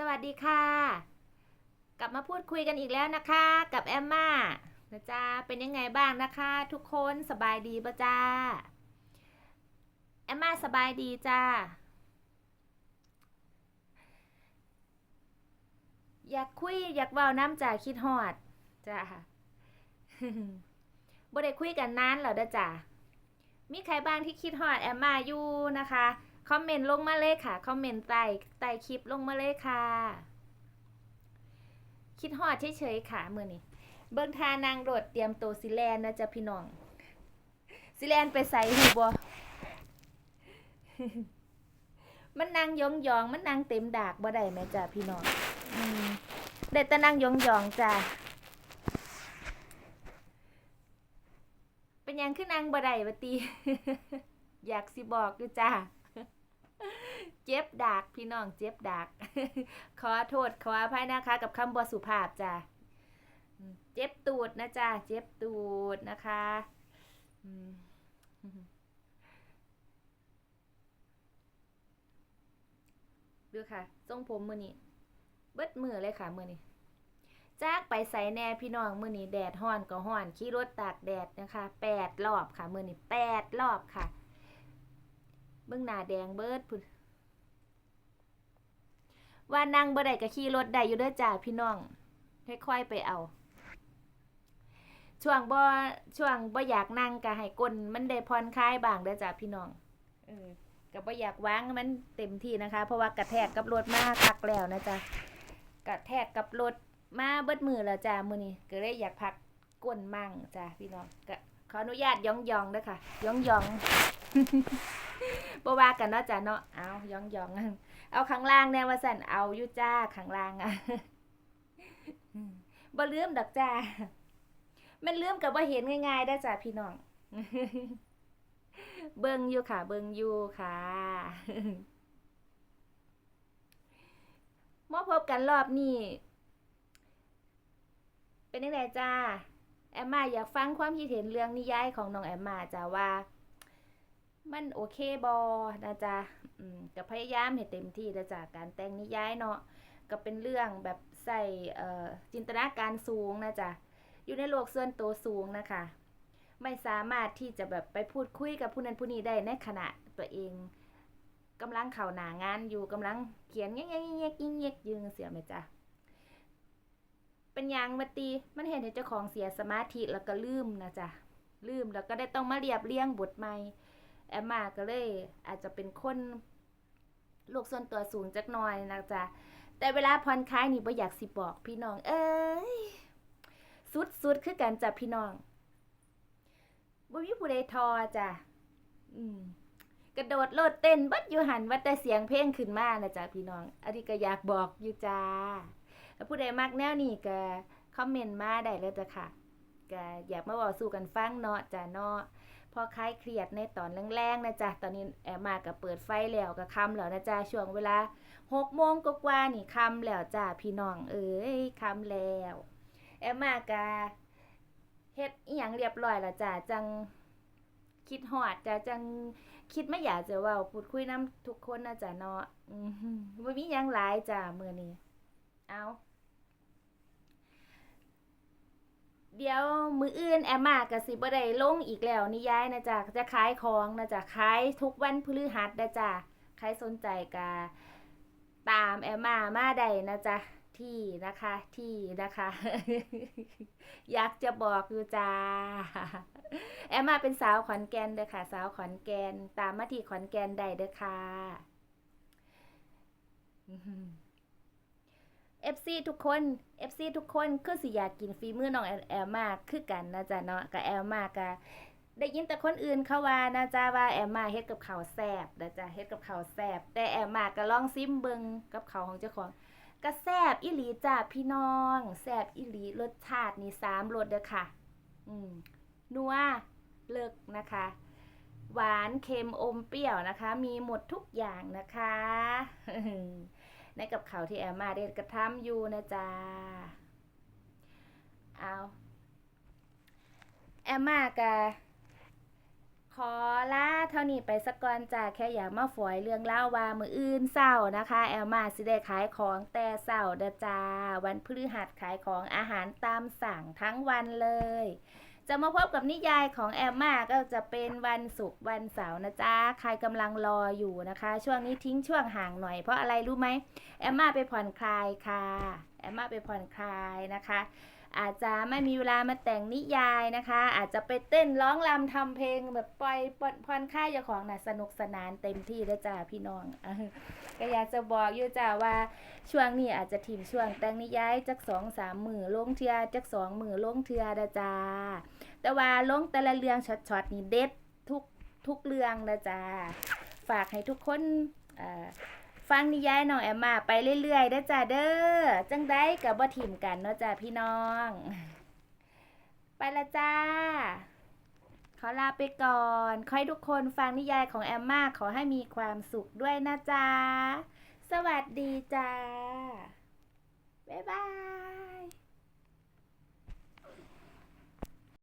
สวัสดีค่ะ กลับมาพูดคุยกันอีกแล้วนะคะ กับแอมมานะจ๊ะเป็นยังไงบ้างนะคะ ทุกคนสบายดีปะจ้าแอมมาสบายดีจ้าอยากคุยอยากเว้าน้ำจ่าคิดฮอดจ้าบ่ได้คุยกันนานแล้วเด้อจ้ามีใครบ้างที่คิดฮอดแอมมาอยู่นะคะ คอมเมนต์ลงมาเลยค่ะ คอมเมนต์ใต้ใต้คลิปลงมาเลยค่ะ คิดฮอดเฉยๆค่ะมือนี้ เบิ่งทานางโดดเตรียมตัวสิแลนนะจ๊ะพี่น้องสิแลนไปใส่หูบ่มันนางยองยองมันนางเต็มดากบ่ได้แม่จ้ะพี่น้องอืมได้แต่นางยองยองจ้ะเป็นยังคือนางบ่ได้บะตีอยากสิบอกอยู่จ้า เจ็บดากพี่น้องเจ็บดากขอโทษขออภัยนะคะ กับคำบสุภาพจ้ะเจ็บตูดนะจ้ะเจ็บตูดนะคะดูค่ะทรงผมมือนี้เบิดมือเลยค่ะมือนี้จากไปใส่แน่พี่น้องมือนี้แดดห้อนก็ห้อนขี่รถตากแดดนะคะแปดรอบค่ะมือนี้แปดรอบค่ะ เบื้องหน้าแดงเบิดพุ่น ว่านั่งบ่ได้ก็ขี่รถได้อยู่เด้อจ้าพี่น้องค่อยๆไปเอาช่วงบ่ช่วงบ่อยากนั่งก็ให้ก้นมันได้ผ่อนคลายบ้างเด้อจ้าพี่น้องเออก็บ่อยากวางมันเต็มที่นะคะ เพราะว่ากระแทกกับรถมาคักแล้วนะจ๊ะกระแทกกับรถมาเบิดมือแล้วจ้ามื้อนี้ก็เลยอยากพักก้นมั่งจ้าพี่น้องก็ขออนุญาตย่องๆเด้อค่ะย่องๆ บ่ว่ากันเนาะจ้ะเนาะเอาย่องยองเอาข้างล่างแน่ว่าสั่นเอาอยู่จ้าข้างล่างอะบ่ลืมดอกจ้ามันลืมกับบ่าเห็นง่ายๆได้จ้ะพี่น้อง เบิ่งอยู่ค่ะ เบิ่งอยู่ค่ะมาพบกันรอบนี้ เป็นยังไงจ้า แอมมาอยากฟังความคิดเห็นเรื่องนิยายของน้องแอมมาจ้าว่า มันโอเคบอนะจ๊ะก็พยายามให้เต็มที่นะจ๊ะการแต่งนิยายเนาะก็เป็นเรื่องแบบใส่จินตนาการสูงนะจ๊ะอยู่ในโลกส่วนตัวสูงนะคะ ไม่สามารถที่จะแบบไปพูดคุยกับผู้นั้นผู้นี้ได้ในขณะตัวเองกำลังเข่าหนางานอยู่กำลังเขียนเงี้ยเงี้ยเงี้ยเงี้ยเงี้ยยืงเสียไหมจ๊ะเป็นยังมาตีมันเห็นเจ้าของเสียสมาธิแล้วก็ลืมนะจ๊ะลืมแล้วก็ได้ต้องมาเรียบเรียงบทใหม่ แอมมาก็เลยอาจจะเป็นคนโลกส่วนตัวสูงจักหน่อยนะจ๊ะแต่เวลาผ่อนคลายนี่บ่อยากสิบอกพี่น้อง เอ้ยสุดสุดคือกันจ้ะพี่น้องบ่มีผู้ใดทอจ้ะอืมกระโดดโลดเต้นบัดอยู่หันว่าแต่เสียงเพลงขึ้นมานะจ๊ะพี่น้องอันนี้ก็อยากบอกอยู่จ้าแล้วผู้ใดมักแนวนี้ก็คอมเมนต์มาได้เลยจ้ะค่ะก็อยากมาบอกสู่กันฟังเนาะจ้ะเนาะ พอคลายเครียดในตอนแรงๆนะจ๊ะ ตอนนี้แอมมาก็เปิดไฟแล้วก็คำแล้วนะจ๊ะ ช่วงเวลาหกโมงกว่าๆนี่คำแล้วจ้ะพี่น้อง เอ้ยคำแล้ว แอมมาก็เฮ็ดอีหยังเรียบร้อยแล้วจ้ะจังคิดฮอดจ้ะจังคิดไม่อยากจะว้าพูดคุยนํทุกคนนะจ๊ะเนาะอือหือบ่มีหยังหลายจ้ะมื้อนี้เอา เดี๋ยวมืออื่นแอมมาก็สิบ่ได้ลงอีกแล้วนิยายนะจ๊ะจะขายของนะจ๊ะขายทุกวันพฤหัสนะจ๊ะใครสนใจก็ตามแอมมามาได้นะจ๊ะที่นะคะที่นะคะ อยากจะบอกอยู่จ้าแอมมาเป็นสาวขอนแก่นเด้อค่ะ สาวขอนแก่นตามมาที่ขอนแก่นได้เด้อค่ะ FC ทุกคน FC ทุกคนคือสิอยากกินฝีมือน้องแอลแอลมากคือกันนะจ๊ะเนาะกับแอลมากะได้ยินแต่คนอื่นเขาว่านะจ๊ะว่าแอลมาเฮ็ดกับข้าวแซ่บนะจ๊ะเฮ็ดกับข้าวแซ่บแต่แอลมาก็ลองซิมเบิงกับข้าวของเจ้าของก็แซ่บอีหลีจ้ะพี่น้องแซ่บอีหลีรสชาตินี่สามรสเด้อค่ะ อืมนัวเลิกนะคะ หวานเค็มอมเปรี้ยวนะคะ มีหมดทุกอย่างนะคะ ในกับเขาวที่แอมมาได้กระทำอยู่นะจ๊ะเอาแอมมากะขอลาเท่านี้ไปสักก่อนจ้าแค่อยากมาฝอยเรื่องเล่าว่ามืออื่นเศร้านะคะ แอลมาสิได้ขายของแต่เศร้าเด้อจ้าวันพฤหัสขายของอาหารตามสั่งทั้งวันเลย จะมาพบกับนิยายของแอมมาก็จะเป็นวันศุกร์วันเสาร์นะจ๊ะ ใครกำลังรออยู่นะคะ ช่วงนี้ทิ้งช่วงห่างหน่อยเพราะอะไรรู้ไหมแอมมาไปผ่อนคลายค่ะ แอมมาไปผ่อนคลายนะคะ อาจจะไม่มีเวลามาแต่งนิยายนะคะ อาจจะไปเต้นร้องรำทำเพลงแบบปล่อยผ่อนผ่อนคลายอย่าของน่ะสนุกสนานเต็มที่แล้วจ้าพี่น้องก็อยากจะบอกอยู่จ้าว่าช่วงนี้อาจจะถิ่มช่วงแต่งนิยายจักสองสามมือลงเทือจักสองมือลงเทือเด้จ้าแต่ว่าลงแต่ละเรื่องช็อตๆนี่เด็ดทุกทุกเรื่องนะจ้าฝากให้ทุกคนอ่อ ฟังนิยายน้องแอมมาไปเรื่อยๆได้อจ้าเด้อ จังได้กับบ่ถิ่มกันเนาะจ้าพี่น้อง ไปละจ้า ขอลาไปก่อนขอให้ทุกคนฟังนิยายของแอมมาขอให้มีความสุขด้วยนะจ๊ะสวัสดีจ้า บ๊ายบาย